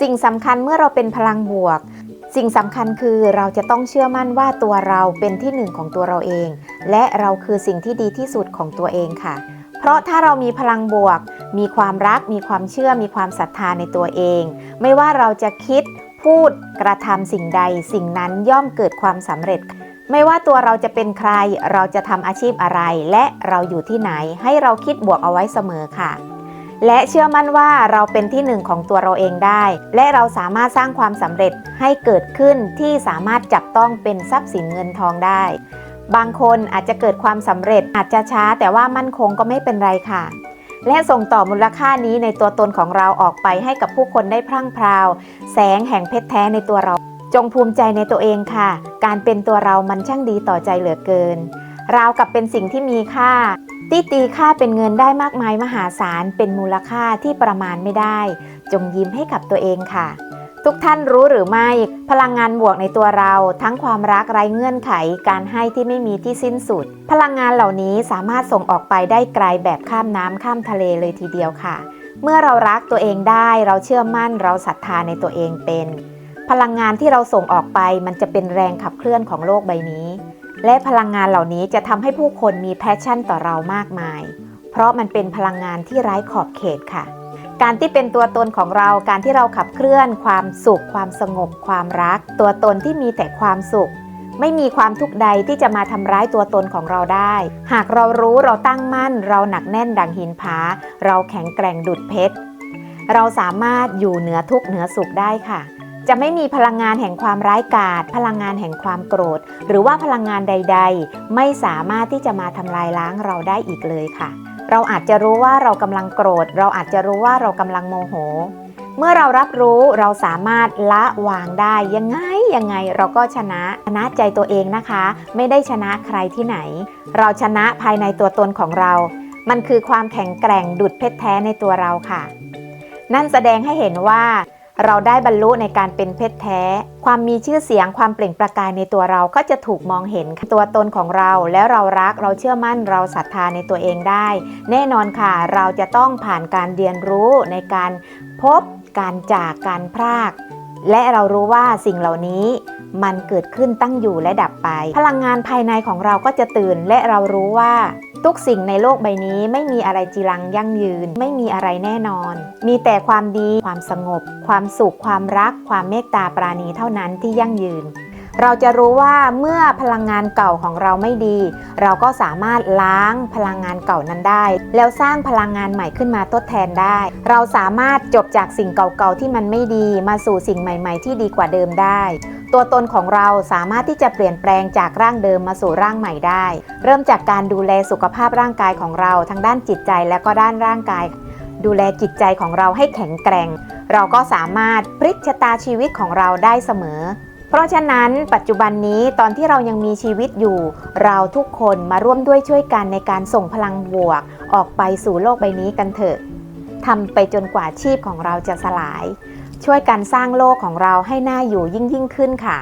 สิ่งสำคัญเมื่อเราเป็นพลังบวก สิ่งสำคัญคือเราจะต้องเชื่อมั่นว่าตัวเราเป็นที่หนึ่งของตัวเราเอง และเราคือสิ่งที่ดีที่สุดของตัวเองค่ะ เพราะถ้าเรามีพลังบวก มีความรัก มีความเชื่อ มีความศรัทธาในตัวเอง ไม่ว่าเราจะคิด พูด กระทำสิ่งใด สิ่งนั้นย่อมเกิดความสำเร็จไม่ว่าตัวเราจะเป็นใคร เราจะทำอาชีพอะไร และเราอยู่ที่ไหน ให้เราคิดบวกเอาไว้เสมอค่ะ และเชื่อมั่นว่าเราเป็นที่หนึ่งของตัวเราเองได้ และเราสามารถสร้างความสำเร็จให้เกิดขึ้นที่สามารถจับต้องเป็นทรัพย์สินเงินทองได้ บางคนอาจจะเกิดความสำเร็จอาจจะช้าแต่ว่ามั่นคงก็ไม่เป็นไรค่ะ และส่งต่อมูลค่านี้ในตัวตนของเราออกไปให้กับผู้คนได้พรั่งพราว แสงแห่งเพชรแท้ในตัวเรา จงภูมิใจในตัวเองค่ะ การเป็นตัวเรามันช่างดีต่อใจเหลือเกิน ราวกับเป็นสิ่งที่มีค่าที่ตีค่าเป็นเงินได้มากมายมหาศาลเป็นมูลค่าที่ประมาณไม่ได้ จงยิ้มให้กับตัวเองค่ะ ทุกท่านรู้หรือไม่ พลังงานบวกในตัวเรา ทั้งความรักไร้เงื่อนไขการให้ที่ไม่มีที่สิ้นสุด พลังงานเหล่านี้สามารถส่งออกไปได้ไกลแบบข้ามน้ำข้ามทะเลเลยทีเดียวค่ะ เมื่อเรารักตัวเองได้เราเชื่อมั่นเราศรัทธาในตัวเองเป็น พลังงานที่เราส่งออกไปมันจะเป็นแรงขับเคลื่อนของโลกใบนี้ และพลังงานเหล่านี้จะทำให้ผู้คนมีแพชชั่นต่อเรามากมาย เพราะมันเป็นพลังงานที่ไร้ขอบเขตค่ะ การที่เป็นตัวตนของเรา การที่เราขับเคลื่อน ความสุข ความสงบ ความรัก ตัวตนที่มีแต่ความสุข ไม่มีความทุกข์ใดที่จะมาทำร้ายตัวตนของเราได้ หากเรารู้เราตั้งมั่น เราหนักแน่นดังหินผา เราแข็งแกร่งดุดเพชร เราสามารถอยู่เหนือทุกข์เหนือสุขได้ค่ะ จะไม่มีพลังงานแห่งความร้ายกาจพลังงานแห่งความโกรธ หรือว่าพลังงานใด ๆ ไม่สามารถที่จะมาทำลายล้างเราได้อีกเลยค่ะ เราอาจจะรู้ว่าเรากำลังโกรธ เราอาจจะรู้ว่าเรากำลังโมโห เมื่อเรารับรู้เราสามารถละวางได้ยังไงยังไงเราก็ชนะชนะใจตัวเองนะคะ ไม่ได้ชนะใครที่ไหน เราชนะภายในตัวตนของเรา มันคือความแข็งแกร่งดุดเพชรแท้ในตัวเราค่ะ นั่นแสดงให้เห็นว่า เราได้บรรลุในการเป็นเพชรแท้ ความมีชื่อเสียงความเปล่งประกายในตัวเราก็จะถูกมองเห็นตัวตนของเราแล้วเรารักเราเชื่อมั่นเราศรัทธาในตัวเองได้ แน่นอนค่ะ เราจะต้องผ่านการเรียนรู้ในการพบการจากการพรากและเรารู้ว่าสิ่งเหล่านี้มันเกิดขึ้นตั้งอยู่และดับไป พลังงานภายในของเราก็จะตื่นและเรารู้ว่าทุกสิ่งในโลกใบนี้ไม่มีอะไรจีรังยั่งยืน ไม่มีอะไรแน่นอน มีแต่ความดี ความสงบ ความสุข ความรัก ความเมตตาปราณีเท่านั้นที่ยั่งยืน เราจะรู้ว่าเมื่อพลังงานเก่าของเราไม่ดี เราก็สามารถล้างพลังงานเก่านั้นได้ แล้วสร้างพลังงานใหม่ขึ้นมาทดแทนได้ เราสามารถจบจากสิ่งเก่าๆที่มันไม่ดีมาสู่สิ่งใหม่ ๆ ที่ดีกว่าเดิมได้ ตัวตนของเราสามารถที่จะเปลี่ยนแปลงจากร่างเดิมมาสู่ร่างใหม่ได้ เริ่มจากการดูแลสุขภาพร่างกายของเราทั้งด้านจิตใจและก็ด้านร่างกาย ดูแลจิตใจของเราให้แข็งแกร่ง เราก็สามารถพลิกชะตาชีวิตของเราได้เสมอ เพราะฉะนั้นปัจจุบันนี้ตอนที่เรายังมีชีวิตอยู่ เราทุกคนมาร่วมด้วยช่วยกันในการส่งพลังบวก ออกไปสู่โลกใบนี้กันเถอะทำไปจนกว่าชีพของเราจะสลาย ช่วยกันสร้างโลกของเราให้น่าอยู่ยิ่งยิ่งขึ้นค่ะ